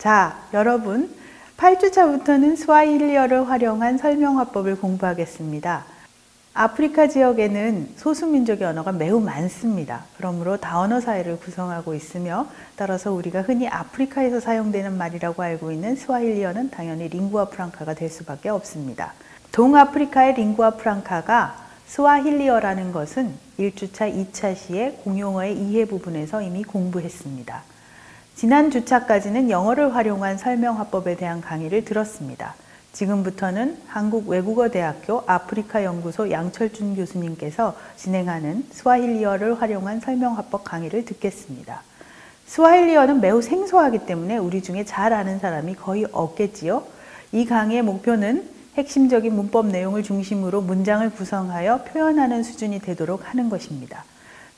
자, 여러분. 8주차부터는 스와힐리어를 활용한 설명화법을 공부하겠습니다. 아프리카 지역에는 소수민족의 언어가 매우 많습니다. 그러므로 다언어 사회를 구성하고 있으며 따라서 우리가 흔히 아프리카에서 사용되는 말이라고 알고 있는 스와힐리어는 당연히 링구아 프랑카가 될 수밖에 없습니다. 동아프리카의 링구아 프랑카가 스와힐리어라는 것은 1주차, 2차 시에 공용어의 이해 부분에서 이미 공부했습니다. 지난 주차까지는 영어를 활용한 설명화법에 대한 강의를 들었습니다. 지금부터는 한국외국어대학교 아프리카 연구소 양철준 교수님께서 진행하는 스와힐리어를 활용한 설명화법 강의를 듣겠습니다. 스와힐리어는 매우 생소하기 때문에 우리 중에 잘 아는 사람이 거의 없겠지요. 이 강의의 목표는 핵심적인 문법 내용을 중심으로 문장을 구성하여 표현하는 수준이 되도록 하는 것입니다.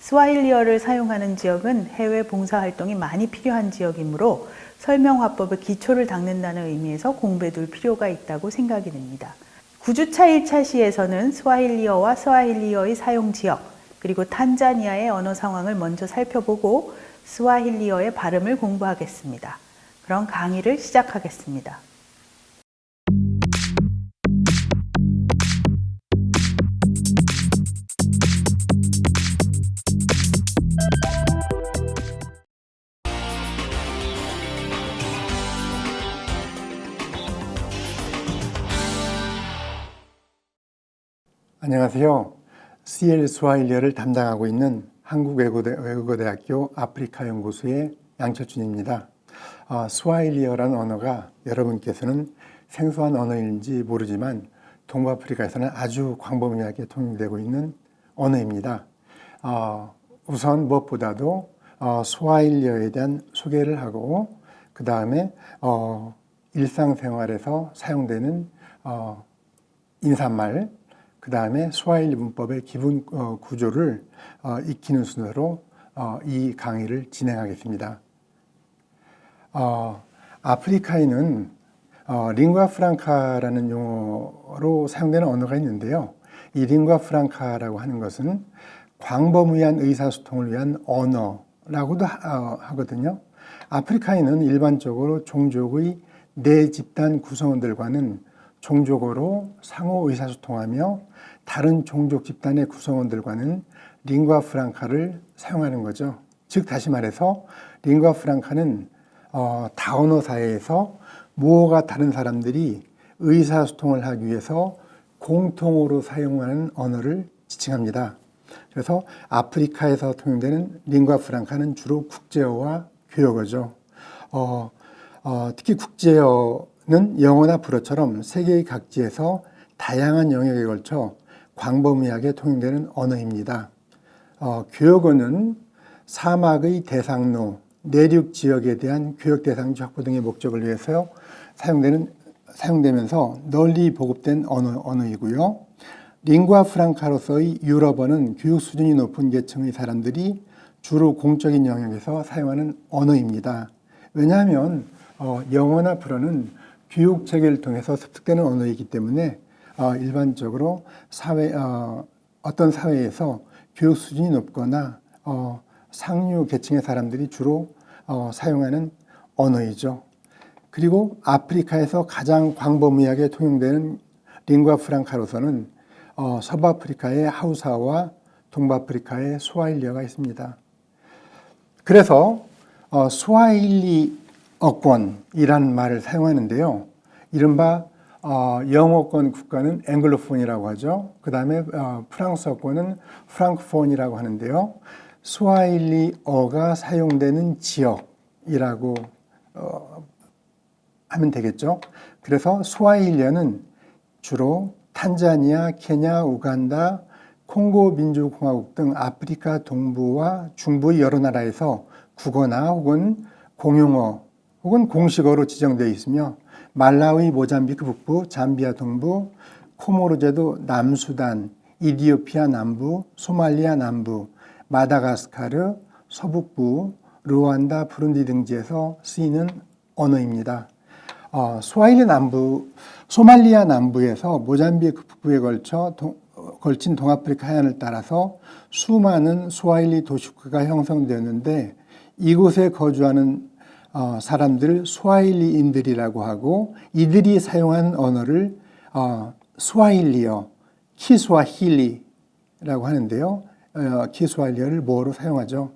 스와힐리어를 사용하는 지역은 해외 봉사활동이 많이 필요한 지역이므로 설명화법의 기초를 닦는다는 의미에서 공부해 둘 필요가 있다고 생각이 됩니다. 9주차 1차 시에서는 스와힐리어와 스와힐리어의 사용 지역, 그리고 탄자니아의 언어 상황을 먼저 살펴보고 스와힐리어의 발음을 공부하겠습니다. 그럼 강의를 시작하겠습니다. 안녕하세요. CL 스와힐리어를 담당하고 있는 한국외국어대학교 아프리카 연구소의 양철준입니다. 어, 스와힐리어라는 언어가 여러분께서는 생소한 언어인지 모르지만 동부아프리카에서는 아주 광범위하게 통용되고 있는 언어입니다. 어, 우선 무엇보다도 어, 스와힐리어에 대한 소개를 하고 그 다음에 어, 일상생활에서 사용되는 어, 인사말 그 다음에 스와힐리 문법의 기본 어, 구조를 어, 익히는 순서로 어, 이 강의를 진행하겠습니다. 어, 아프리카에는 어, 링과 프랑카라는 용어로 사용되는 언어가 있는데요. 이 링과 프랑카라고 하는 것은 광범위한 의사소통을 위한 언어라고도 하, 어, 거든요 아프리카에는 일반적으로 종족의 내 집단 구성원들과는 종족어로 상호 의사소통하며 다른 종족 집단의 구성원들과는 링과 프랑카를 사용하는 거죠. 즉 다시 말해서 링과 프랑카는 어, 다언어 사회에서 무어가 다른 사람들이 의사소통을 하기 위해서 공통으로 사용하는 언어를 지칭합니다. 그래서 아프리카에서 통용되는 링과 프랑카는 주로 국제어와 교역어죠. 어, 어, 특히 국제어 는 영어나 불어처럼 세계 각지에서 다양한 영역에 걸쳐 광범위하게 통용되는 언어입니다. 어, 교역어는 사막의 대상로, 내륙 지역에 대한 교역 대상지 확보 등의 목적을 위해서 사용되는 사용되면서 널리 보급된 언어, 언어이고요. 링과 프랑카로서의 유럽어는 교육 수준이 높은 계층의 사람들이 주로 공적인 영역에서 사용하는 언어입니다. 왜냐하면 어, 영어나 불어는 교육 체계를 통해서 습득되는 언어이기 때문에 어, 일반적으로 사회 어, 어떤 사회에서 교육 수준이 높거나 어, 상류 계층의 사람들이 주로 어, 사용하는 언어이죠. 그리고 아프리카에서 가장 광범위하게 통용되는 링과 프랑카로서는 어, 서부아프리카의 하우사와 동부아프리카의 스와힐리어가 있습니다. 그래서 어, 스와힐리어권이라는 말을 사용하는데요. 이른바 어, 영어권 국가는 앵글로폰이라고 하죠. 그 다음에 어, 프랑스어권은 프랑크폰이라고 하는데요. 스와힐리어가 사용되는 지역이라고 어, 하면 되겠죠. 그래서 스와힐리어는 주로 탄자니아, 케냐, 우간다, 콩고 민주공화국 등 아프리카 동부와 중부의 여러 나라에서 국어나 혹은 공용어 혹은 공식어로 지정되어 있으며 말라위, 모잠비크 북부, 잠비아 동부, 코모로제도 남수단, 이디오피아 남부, 소말리아 남부, 마다가스카르, 서북부, 루안다, 부룬디 등지에서 쓰이는 언어입니다. 어, 스와힐리 남부, 소말리아 남부에서 모잠비크 북부에 걸쳐 동, 걸친 동아프리카 해안을 따라서 수많은 스와힐리 도시국가가 형성되었는데 이곳에 거주하는 어, 사람들을 스와힐리인들이라고 하고 이들이 사용한 언어를 어, 스와힐리어, 키스와힐리라고 하는데요. 어, 키스와힐리어를 뭐로 사용하죠?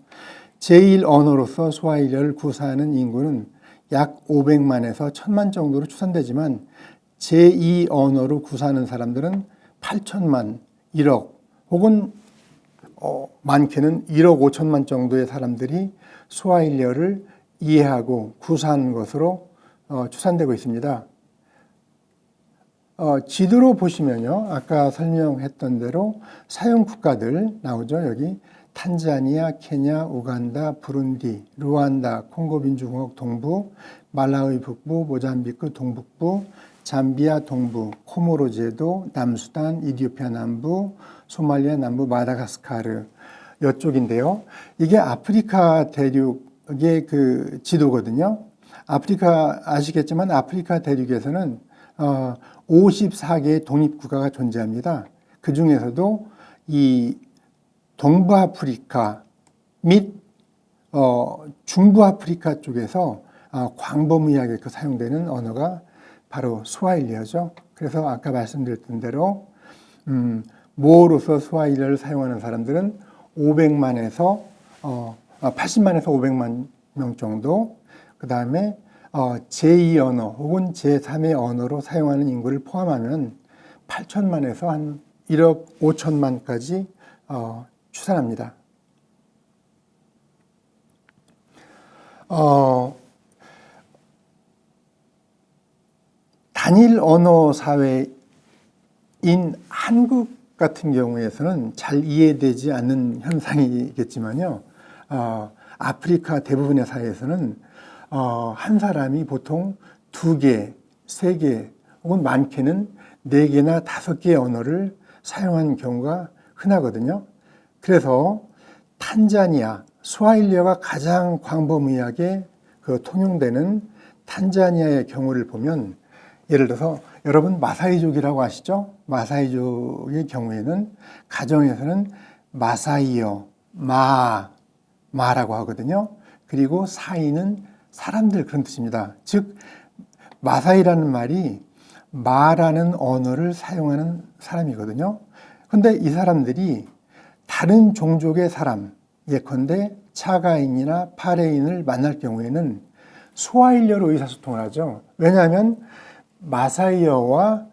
제1 언어로서 스와힐리어를 구사하는 인구는 약 500만에서 1000만 정도로 추산되지만 제2 언어로 구사하는 사람들은 8천만, 1억 혹은 어, 많게는 1억 5천만 정도의 사람들이 스와힐리어를 이해하고 구사하는 것으로 어, 추산되고 있습니다. 어, 지도로 보시면요. 아까 설명했던 대로 사용 국가들 나오죠. 여기 탄자니아, 케냐, 우간다, 부룬디, 루안다, 콩고 민주공화국 동부, 말라위 북부, 모잠비크 동북부, 잠비아 동부, 코모로 제도, 남수단, 이디오피아 남부, 소말리아 남부, 마다가스카르 이쪽인데요. 이게 아프리카 대륙 의그 지도거든요. 아프리카 아시겠지만 아프리카 대륙에서는 어, 54개의 독립국가가 존재합니다. 그 중에서도 이 동부 아프리카 및 어, 중부 아프리카 쪽에서 어, 광범위하게 그 사용되는 언어가 바로 스와힐리어죠. 그래서 아까 말씀드렸던 대로 음, 모어로서 스와힐리어를 사용하는 사람들은 500만에서 어, 80만에서 500만 명 정도. 그 다음에 어, 제2 언어 혹은 제3의 언어로 사용하는 인구를 포함하면 8천만에서 한 1억 5천만까지 어, 추산합니다. 어, 단일 언어 사회인 한국 같은 경우에서는 잘 이해되지 않는 현상이겠지만요. 어, 아프리카 대부분의 사회에서는 어, 한 사람이 보통 두 개, 세 개, 혹은 많게는 네 개나 다섯 개의 언어를 사용하는 경우가 흔하거든요. 그래서 탄자니아, 스와힐리어가 가장 광범위하게 그 통용되는 탄자니아의 경우를 보면 예를 들어서 여러분 마사이족이라고 아시죠? 마사이족의 경우에는 가정에서는 마사이어, 마, 마라고 하거든요. 그리고 사이는 사람들 그런 뜻입니다. 즉 마사이라는 말이 마라는 언어를 사용하는 사람이거든요. 근데 이 사람들이 다른 종족의 사람, 예컨대 차가인이나 파레인을 만날 경우에는 스와힐리어로 의사소통을 하죠. 왜냐하면 마사이어와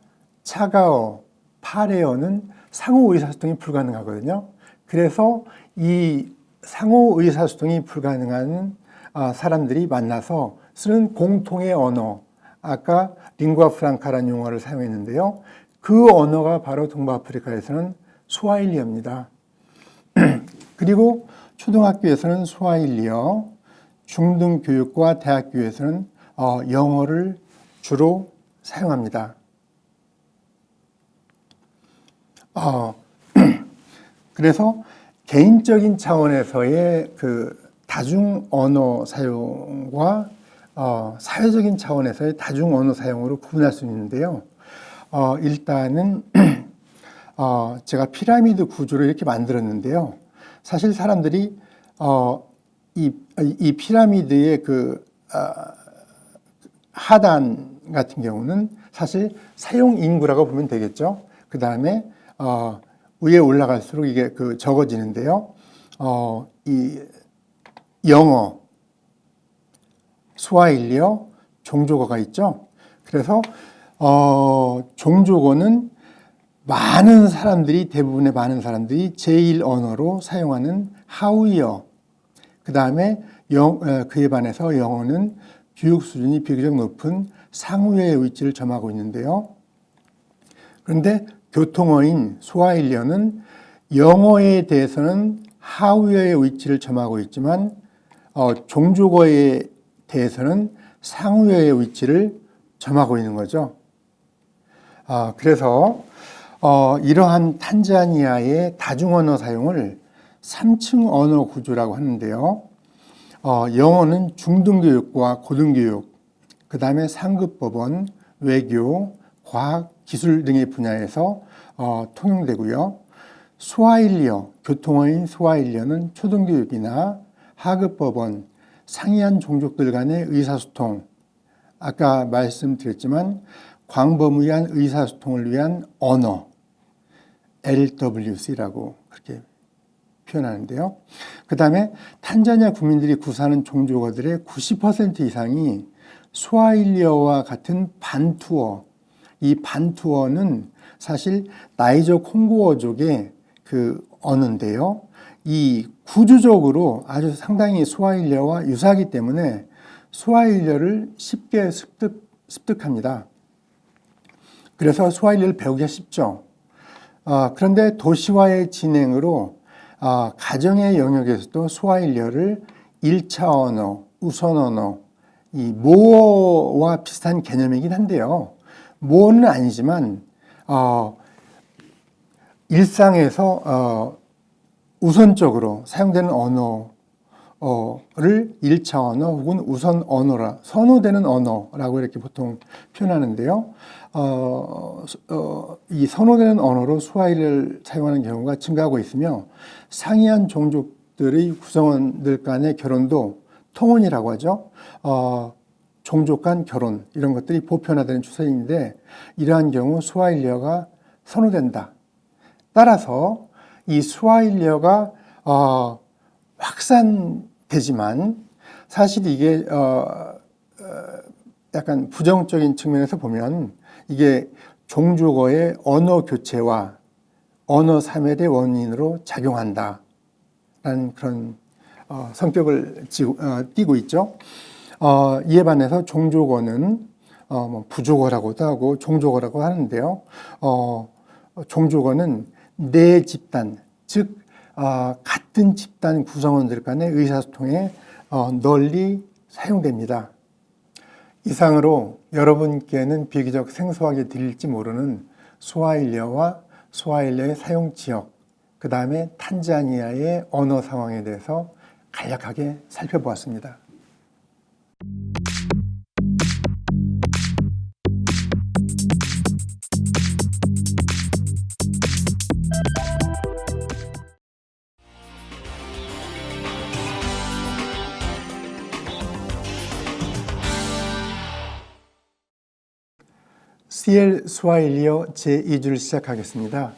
차가어, 파레어는 상호 의사소통이 불가능하거든요. 그래서 이 상호 의사소통이 불가능한 아, 사람들이 만나서 쓰는 공통의 언어, 아까 링과 프랑카라는 용어를 사용했는데요. 그 언어가 바로 동부아프리카에서는 스와힐리어입니다. 그리고 초등학교에서는 스와힐리어, 중등교육과 대학교에서는 어, 영어를 주로 사용합니다. 어, 그래서 개인적인 차원에서의 그 다중 언어 사용과 어, 사회적인 차원에서의 다중 언어 사용으로 구분할 수 있는데요. 어, 일단은 어, 제가 피라미드 구조를 이렇게 만들었는데요. 사실 사람들이 어, 이, 이 피라미드의 그 어, 하단 같은 경우는 사실 사용 인구라고 보면 되겠죠. 그 다음에 어, 위에 올라갈수록 이게 그 적어지는데요. 어, 이 영어, 스와힐리어, 종조어가 있죠. 그래서 어, 종조어는 많은 사람들이 대부분의 많은 사람들이 제1 언어로 사용하는 하우이어. 그 다음에 그에 반해서 영어는 교육 수준이 비교적 높은 상우의 위치를 점하고 있는데요. 그런데 교통어인 스와힐리어는 영어에 대해서는 하우어의 위치를 점하고 있지만 어, 종족어에 대해서는 상우어의 위치를 점하고 있는 거죠. 아, 그래서 어, 이러한 탄자니아의 다중언어 사용을 3층 언어 구조라고 하는데요. 어, 영어는 중등교육과 고등교육, 그 다음에 상급법원, 외교, 과학, 기술 등의 분야에서 어, 통용되고요. 스와힐리어, 교통어인 스와힐리어는 초등교육이나 하급법원, 상이한 종족들 간의 의사소통, 아까 말씀드렸지만 광범위한 의사소통을 위한 언어, LWC라고 그렇게 표현하는데요. 그 다음에 탄자니아 국민들이 구사하는 종족어들의 90% 이상이 스와힐리어와 같은 반투어, 이 반투어는 사실 나이저 콩고어족의 그 언어인데요. 이 구조적으로 아주 상당히 스와힐리어와 유사하기 때문에 스와힐리어를 쉽게 습득, 습득합니다. 그래서 스와힐리어를 배우기가 쉽죠. 아, 그런데 도시화의 진행으로 아, 가정의 영역에서도 스와힐리어를 1차 언어, 우선 언어, 이 모어와 비슷한 개념이긴 한데요. 모어는 아니지만 어, 일상에서 어, 우선적으로 사용되는 언어를 1차 언어 혹은 우선 언어라 선호되는 언어라고 이렇게 보통 표현하는데요. 어, 어, 이 선호되는 언어로 스와힐을 사용하는 경우가 증가하고 있으며 상이한 종족들의 구성원들 간의 결혼도 통혼이라고 하죠. 어, 종족 간 결혼 이런 것들이 보편화되는 추세인데 이러한 경우 스와힐리어가 선호된다. 따라서 이 스와힐리어가 어, 확산되지만 사실 이게 어, 어, 약간 부정적인 측면에서 보면 이게 종족어의 언어 교체와 언어 사멸의 원인으로 작용한다라는 그런 어, 성격을 지, 어, 띠고 있죠. 어, 이에 반해서 종족어는 어, 뭐 부족어라고도 하고 종족어라고 하는데요. 어, 종족어는 내 집단, 즉 어, 같은 집단 구성원들 간의 의사소통에 어, 널리 사용됩니다. 이상으로 여러분께는 비교적 생소하게 들릴지 모르는 스와힐리어와 스와힐리어의 사용 지역, 그 다음에 탄자니아의 언어 상황에 대해서 간략하게 살펴보았습니다. CL 스와일리어 제2주를 시작하겠습니다.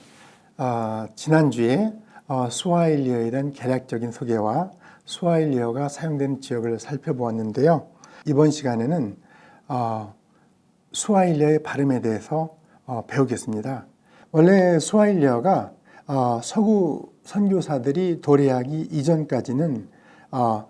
아, 지난주에 어, 스와일리어에 대한 개략적인 소개와 스와일리어가 사용되는 지역을 살펴보았는데요. 이번 시간에는 어, 스와일리어의 발음에 대해서 어, 배우겠습니다. 원래 스와일리어가 어, 서구 선교사들이 도래하기 이전까지는 어,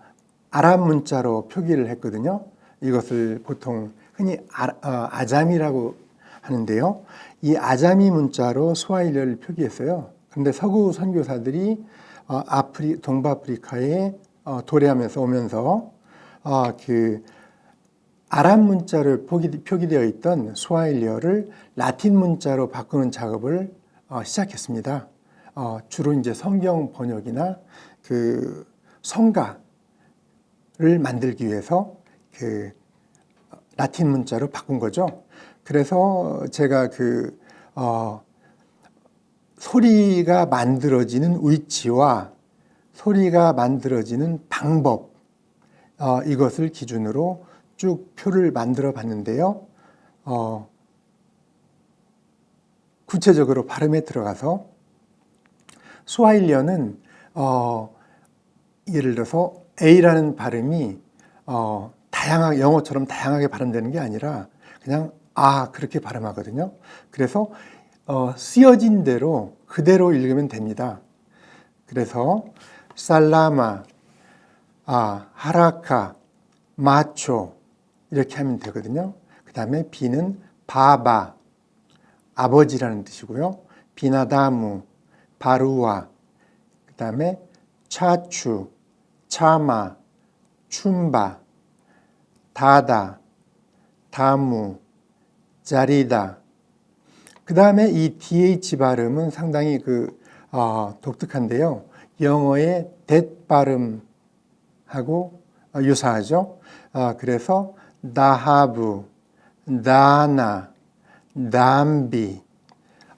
아랍 문자로 표기를 했거든요. 이것을 보통 흔히 아, 어, 아잠이라고 하는데요. 이 아자미 문자로 스와힐리어를 표기했어요. 그런데 서구 선교사들이 어, 아프리 동북아프리카에 어, 도래하면서 오면서 어, 그 아랍 문자로 표기, 표기되어 있던 스와힐리어를 라틴 문자로 바꾸는 작업을 어, 시작했습니다. 어, 주로 이제 성경 번역이나 그 성가를 만들기 위해서 그 라틴 문자로 바꾼 거죠. 그래서 제가 그, 어, 소리가 만들어지는 위치와 소리가 만들어지는 방법, 어, 이것을 기준으로 쭉 표를 만들어 봤는데요. 어, 구체적으로 발음에 들어가서 스와힐리어는 어, 예를 들어서 A라는 발음이 어, 다양하게 영어처럼 다양하게 발음되는 게 아니라 그냥 아 그렇게 발음하거든요. 그래서 어, 쓰여진 대로 그대로 읽으면 됩니다. 그래서 살라마, 아 하라카, 마초 이렇게 하면 되거든요. 그 다음에 비는 바바, 아버지라는 뜻이고요. 비나다무, 바루와, 그 다음에 차추, 차마, 춤바, 다다, 다무, 자리다. 그 다음에 이 DH 발음은 상당히 그, 어, 독특한데요. 영어의 that 발음하고 유사하죠. 어, 그래서 다하부, 다나, 담비,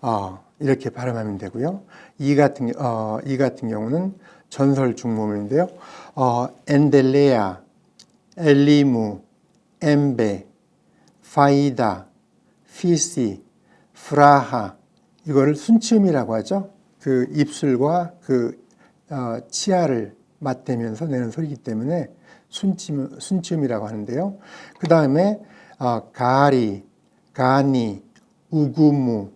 어, 이렇게 발음하면 되고요. 이 같은, 어, 이 같은 경우는 전설 중모음인데요. 어, 엔델레아, 엘리무, 엠베, 파이다, 피시, 프라하 이거를 순치음이라고 하죠. 그 입술과 그 어, 치아를 맞대면서 내는 소리이기 때문에 순치음, 순치음이라고 하는데요. 그 다음에 어, 가리, 가니, 우구무.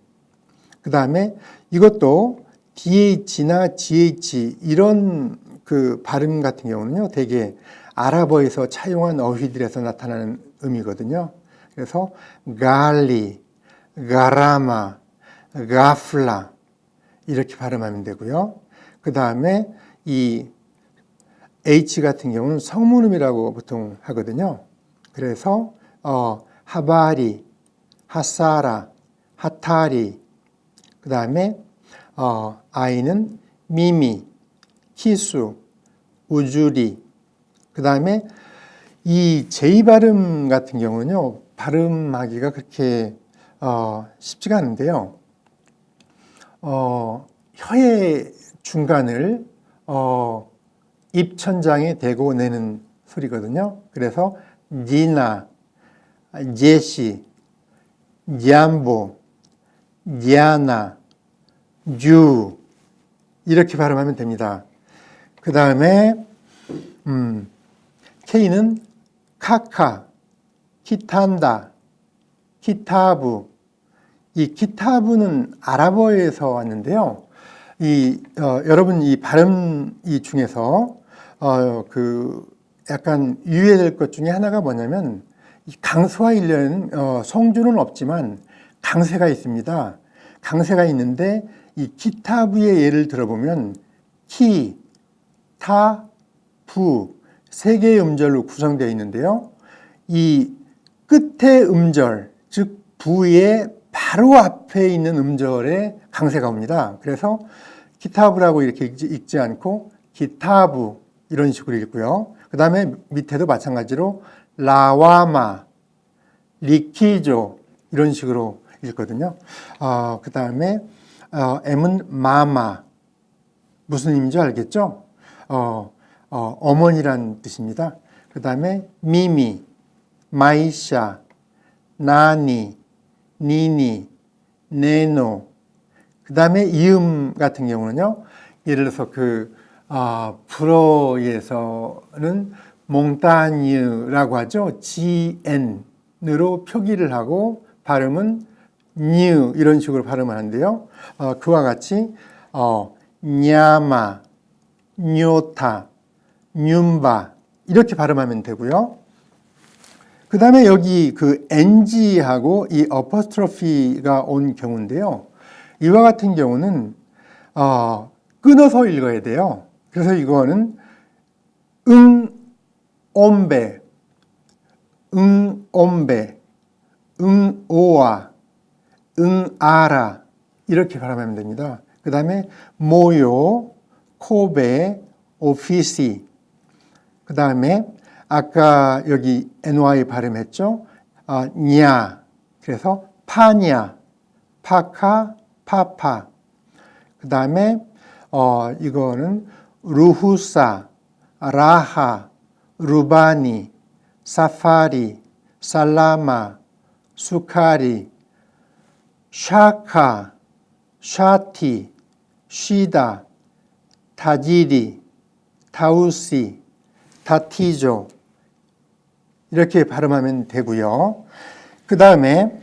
그 다음에 이것도 DH나 GH 이런 그 발음 같은 경우는요, 되게 아랍어에서 차용한 어휘들에서 나타나는 음이거든요. 그래서 갈리, 가라마, 가플라 이렇게 발음하면 되고요. 그 다음에 이 H 같은 경우는 성문음이라고 보통 하거든요. 그래서 어, 하바리, 하사라, 하타리, 그 다음에 어, I는 미미, 키수, 우주리, 그 다음에 이 J 발음 같은 경우는요, 발음하기가 그렇게 어, 쉽지가 않은데요. 어, 혀의 중간을 어, 입천장에 대고 내는 소리거든요. 그래서 니나, 제시, 냠보, 니아나, 유 이렇게 발음하면 됩니다. 그 다음에 음, K는 카카, 키탄다, 키타부. 이 키타부는 아랍어에서 왔는데요. 이 어, 여러분 이 발음 이 중에서 어, 그 약간 유의될 것 중에 하나가 뭐냐면 이 강세와 일련 어, 성주는 없지만 강세가 있습니다. 강세가 있는데 이 키타부의 예를 들어보면 키, 타, 부 세 개의 음절로 구성되어 있는데요. 이 끝의 음절, 즉 부의 바로 앞에 있는 음절에 강세가 옵니다. 그래서 키타브라고 이렇게 읽지, 읽지 않고 기타부 이런 식으로 읽고요. 그 다음에 밑에도 마찬가지로 라와마, 리키조 이런 식으로 읽거든요. 어, 그 다음에 어, M은 마마 무슨 의미인지 알겠죠? 어, 어, 어머니란 뜻입니다. 그 다음에 미미, 마이샤, 나니, 니니, 네노. 그 다음에 이음 같은 경우는요. 예를 들어서 그 아, 불어에서는 몽타뉴라고 하죠. GN으로 표기를 하고 발음은 뉴 이런 식으로 발음하는데요. 어, 그와 같이 어, 냐마, 뇨타, 뉴바 이렇게 발음하면 되고요. 그 다음에 여기 그 ng하고 이 어퍼스트로피가 온 경우인데요. 이와 같은 경우는 어, 끊어서 읽어야 돼요. 그래서 이거는 응, 옴배, 응, 옴배, 응, 오아, 응, 아라 이렇게 발음하면 됩니다. 그 다음에 모요, 코베, 오피시 그 다음에 아까 여기 ny 발음했죠? 아, 냐. 그래서 파냐, 파카, 파파. 그 다음에 어, 이거는 루후사, 라하, 루바니, 사파리, 살라마, 수카리, 샤카, 샤티, 시다, 타지리, 타우시, 다티조 이렇게 발음하면 되고요. 그 다음에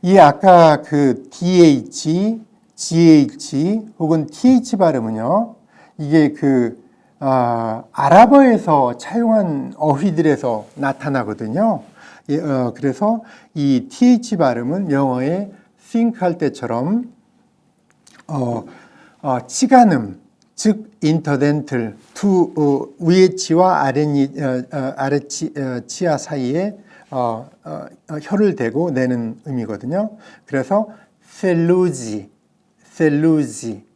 이 아까 그 DH, GH 혹은 TH 발음은요. 이게 그 아, 아랍어에서 차용한 어휘들에서 나타나거든요. 예, 어, 그래서 이 TH 발음은 영어에 think 할 때처럼 어, 어, 치간음, 즉 인터덴틀 두 어, 위의 치와 아래 어, 어, 아래 치, 어, 치아 사이에 어, 어, 어, 혀를 대고 내는 의미거든요. 그래서 셀루지, 셀루지,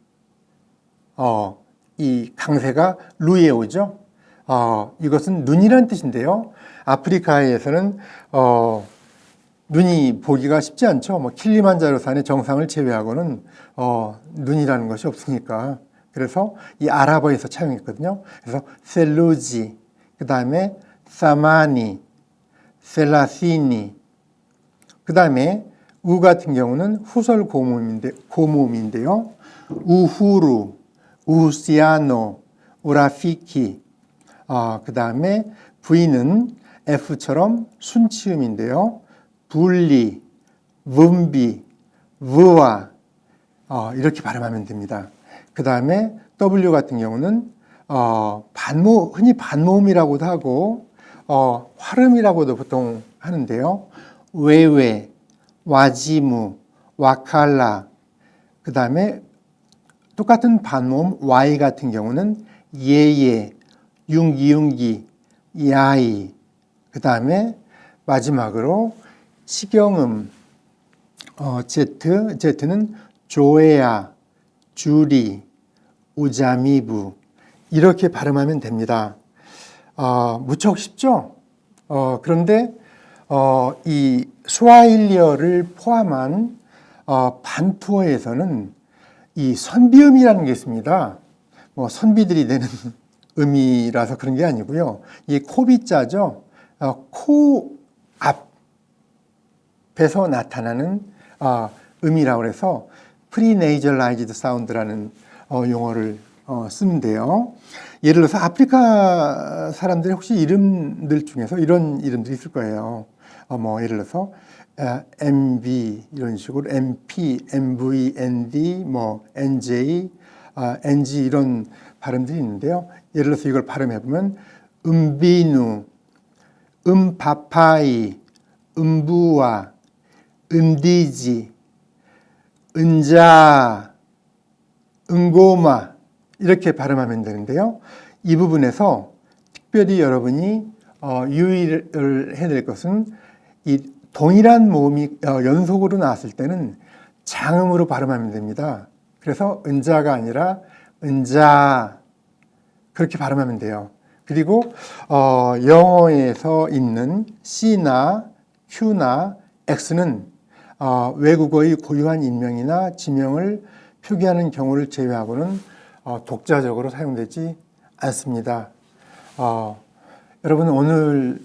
어, 이 강세가 루에 오죠. 어, 이것은 눈이라는 뜻인데요. 아프리카에서는 어, 눈이 보기가 쉽지 않죠. 뭐 킬리만자로 산의 정상을 제외하고는 어, 눈이라는 것이 없으니까. 그래서 이 아랍어에서 차용했거든요. 그래서 셀루지, 그 다음에 사마니, 셀라시니. 그 다음에 우 같은 경우는 후설 고음인데, 고음인데요. 우후루, 우시아노, 우라피키. 아, 그 다음에 V는 F처럼 순치음인데요. 분리, 분비, 브와 어, 이렇게 발음하면 됩니다. 그 다음에 W 같은 경우는 어, 반모 흔히 반모음이라고도 하고 어, 활음이라고도 보통 하는데요. 외외, 와지무, 와칼라. 그 다음에 똑같은 반모음 Y 같은 경우는 예예, 융기융기, 야이. 그 다음에 마지막으로 식경음 어, Z, Z는 조에야, 주리, 우자미부 이렇게 발음하면 됩니다. 어, 무척 쉽죠? 어, 그런데 어, 이 스와힐리어를 포함한 어, 반투어에서는 이 선비음이라는 게 있습니다. 뭐 선비들이 내는 음이라서 그런 게 아니고요. 이 코비자죠. 어, 코 앞에서 나타나는 어, 음이라고 해서 프리네이절라이즈드 사운드라는 어, 용어를 어, 쓰는데요. 예를 들어서 아프리카 사람들이 혹시 이름들 중에서 이런 이름들이 있을 거예요. 어, 뭐 예를 들어서 에, MB 이런 식으로 MP, MV, ND, 뭐 NJ, 아, NG 이런 발음들이 있는데요. 예를 들어서 이걸 발음해 보면 음비누, 음파파이, 음부와, 은디지, 은자, 은고마 이렇게 발음하면 되는데요. 이 부분에서 특별히 여러분이 어, 유의를 해야 될 것은 이 동일한 모음이 어, 연속으로 나왔을 때는 장음으로 발음하면 됩니다. 그래서 은자가 아니라 은자 그렇게 발음하면 돼요. 그리고 어, 영어에서 있는 C나 Q나 X는 어, 외국어의 고유한 인명이나 지명을 표기하는 경우를 제외하고는 어, 독자적으로 사용되지 않습니다. 어, 여러분 오늘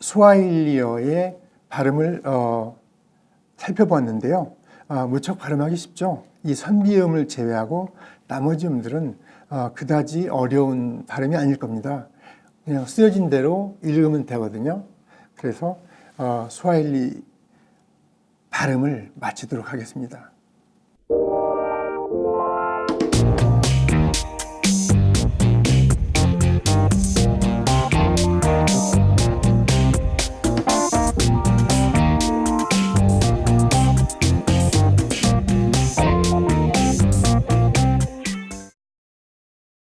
스와힐리어의 발음을 어, 살펴보았는데요. 아, 무척 발음하기 쉽죠. 이 선비음을 제외하고 나머지 음들은 어, 그다지 어려운 발음이 아닐 겁니다. 그냥 쓰여진 대로 읽으면 되거든요. 그래서 어, 스와힐리 발음을 마치도록 하겠습니다.